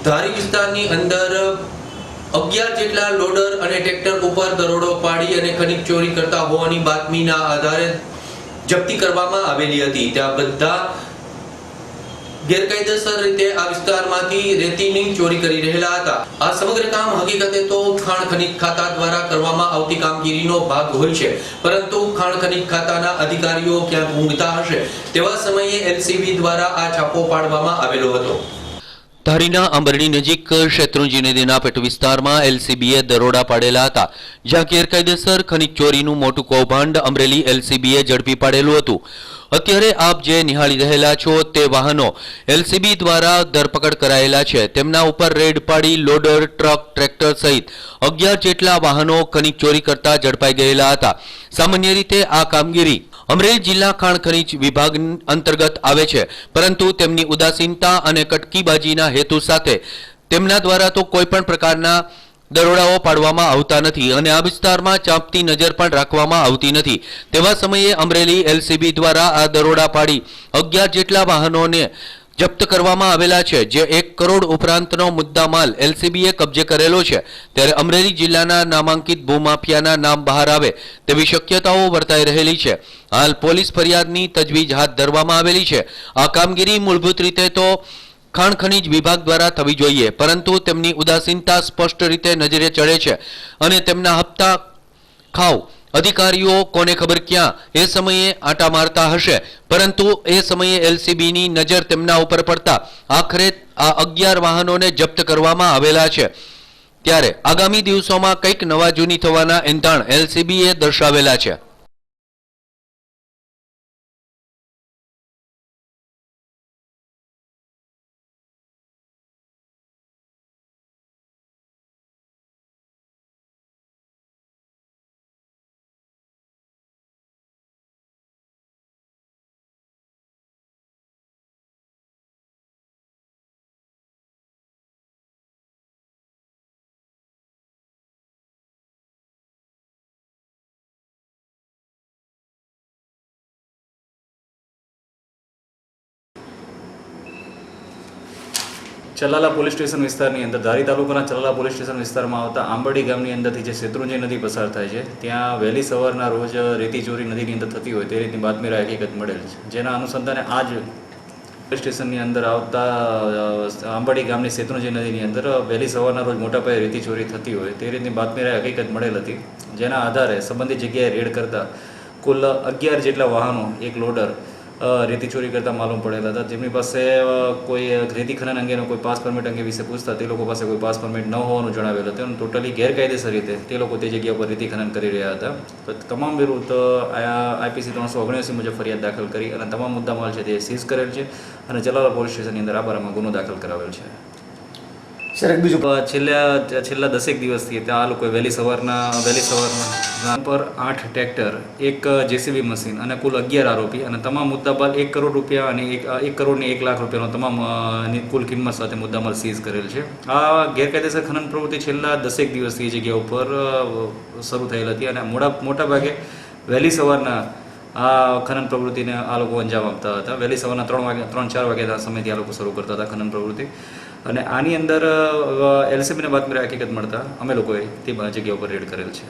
ધારી વિસ્તારની અંદર અગિયાર જેટલા લોડર અને ટ્રેક્ટર ઉપર દરોડો પાડી અને ખનિજ ચોરી કરતા હોવાની બાતમીના આધારે જપ્તી કરવામાં આવેલી હતી. ત્યાં બધા ગેરકાયદેસર રીતે આ વિસ્તારમાંથી રેતીની ચોરી કરી રહેલા હતા. આ સમગ્ર કામ હકીકતે તો ખાણ ખનિજ ખાતા દ્વારા કરવામાં આવતી કામગીરીનો ભાગ હોય છે. પરંતુ ખાણ ખનિજ ખાતાના અધિકારીઓ ક્યાંક ઊંઘતા હશે તેવા સમયે એલસીબી દ્વારા આ છાપો પાડવામાં આવેલો હતો. ધારીના આંબરડી નજીક શેત્રુંજી નદીના પેટ વિસ્તારમાં એલસીબીએ દરોડા પાડેલા હતા, જ્યાં ગેરકાયદેસર ખનિજ ચોરીનું મોટું કૌભાંડ અમરેલી એલસીબીએ ઝડપી પાડેલું હતું. અત્યારે આપ જે નિહાળી રહેલા છો તે વાહનો એલસીબી દ્વારા ધરપકડ કરાયેલા છે. તેમના ઉપર રેડ પાડી, લોડર, ટ્રક, ટ્રેક્ટર સહિત અગિયાર જેટલા વાહનો ખનિજ ચોરી કરતા ઝડપાઈ ગયેલા હતા. સામાન્ય રીતે આ કામગીરી અમરેલી જિલ્લા ખાણ ખનીજ વિભાગ અંતર્ગત આવે છે. પરંતુ તેમની ઉદાસીનતા અને કટકીબાજીના હેતુ સાથે તેમના દ્વારા તો કોઈ પણ પ્રકારના દરોડાઓ પાડવામાં આવતા નથી અને આ વિસ્તારમાં ચાંપતી નજર પણ રાખવામાં આવતી નથી. તેવા સમયે અમરેલી એલસીબી દ્વારા આ દરોડા પાડી અગિયાર જેટલા વાહનોને જપ્ત કરવામાં આવેલા છે, જે એક કરોડ ઉપરાંતનો મુદ્દામાલ એલસીબીએ કબજે કરેલો છે. ત્યારે અમરેલી જિલ્લાના નામાંકિત ભૂમાફિયાના નામ બહાર આવે તેવી શક્યતાઓ વર્તાઈ રહેલી છે. હાલ પોલીસ ફરિયાદની તજવીજ હાથ ધરવામાં આવેલી છે. આ કામગીરી મૂળભૂત રીતે તો ખાણ ખનીજ વિભાગ દ્વારા થવી જોઈએ, પરંતુ તેમની ઉદાસીનતા સ્પષ્ટ રીતે નજરે ચડે છે અને તેમના હપ્તા ખાવ અધિકારીઓ કોને ખબર ક્યાં? એ સમયે આટા મારતા હશે. પરંતુ એ સમયે એલસીબીની નજર તેમના ઉપર પડતા આખરે આ અગિયાર વાહનોને જપ્ત કરવામાં આવેલા છે. ત્યારે આગામી દિવસોમાં કંઈક નવા જૂની થવાના એંધાણ એલસીબીએ દર્શાવેલા છે. ચલાલા પોલીસ સ્ટેશન વિસ્તારની અંદર ધારી તાલુકાના ચલાલા પોલીસ સ્ટેશન વિસ્તારમાં આવતા આંબરડી ગામની અંદરથી જે શેત્રુંજય નદી પસાર થાય છે, ત્યાં વહેલી સવારના રોજ રેતી ચોરી નદીની અંદર થતી હોય તે રીતની બાતમીરા હકીકત મળેલ છે. જેના અનુસંધાને આજ પોલીસ સ્ટેશનની અંદર આવતા આંબડી ગામની શેત્રુંજય નદીની અંદર વહેલી સવારના રોજ મોટા પાયે રેતી ચોરી થતી હોય તે રીતની બાતમીરા હકીકત મળેલ હતી. જેના આધારે સંબંધિત જગ્યાએ રેડ કરતા કુલ અગિયાર જેટલા વાહનો, એક લોડર રેતી ચોરી કરતા માલુમ પડેલા હતા જેમની પાસે કોઈ રેતી ખનન અંગેનો કોઈ પાસ પરમિટ અંગે વિશે પૂછતા તે લોકો પાસે કોઈ પાસ પરમિટ ન હોવાનું જણાવેલ હતું. અને ટોટલી ગેરકાયદેસર રીતે તે લોકો તે જગ્યા પર રેતી ખનન કરી રહ્યા હતા. તો તમામ વિરુદ્ધ આઈપીસી ત્રણસો ઓગણસી મુજબ ફરિયાદ દાખલ કરી અને તમામ મુદ્દામાલ છે તે સીઝ કરેલ છે અને જલાલા પોલીસ સ્ટેશનની અંદર આ બારામાં ગુનો દાખલ કરાવેલ છે. સર, એક બીજું છેલ્લા છેલ્લા દસેક દિવસથી ત્યાં આ લોકોએ વહેલી સવારના વહેલી સવારના પર આઠ ટ્રેક્ટર, એક જેસીબી મશીન અને કુલ અગિયાર આરોપી અને તમામ મુદ્દામાલ એક કરોડ રૂપિયા અને એક એક કરોડની એક લાખ રૂપિયાનો તમામ કુલ કિંમત સાથે મુદ્દામાલ સીઝ કરેલ છે. આ ગેરકાયદેસર ખનન પ્રવૃત્તિ છેલ્લા દસેક દિવસથી જગ્યા ઉપર શરૂ થયેલ હતી અને મોટા મોટા ભાગે વહેલી સવારના આ ખનન પ્રવૃત્તિને આ લોકો અંજામ આપતા હતા. વહેલી સવારના ત્રણ વાગે ત્રણ ચાર વાગ્યા સમયથી આ લોકો શરૂ કરતા હતા ખનન પ્રવૃત્તિ. અને આની અંદર એલસીબીને બાતમી હકીકત મળતા અમે લોકોએ તે જગ્યા ઉપર રેડ કરેલ છે.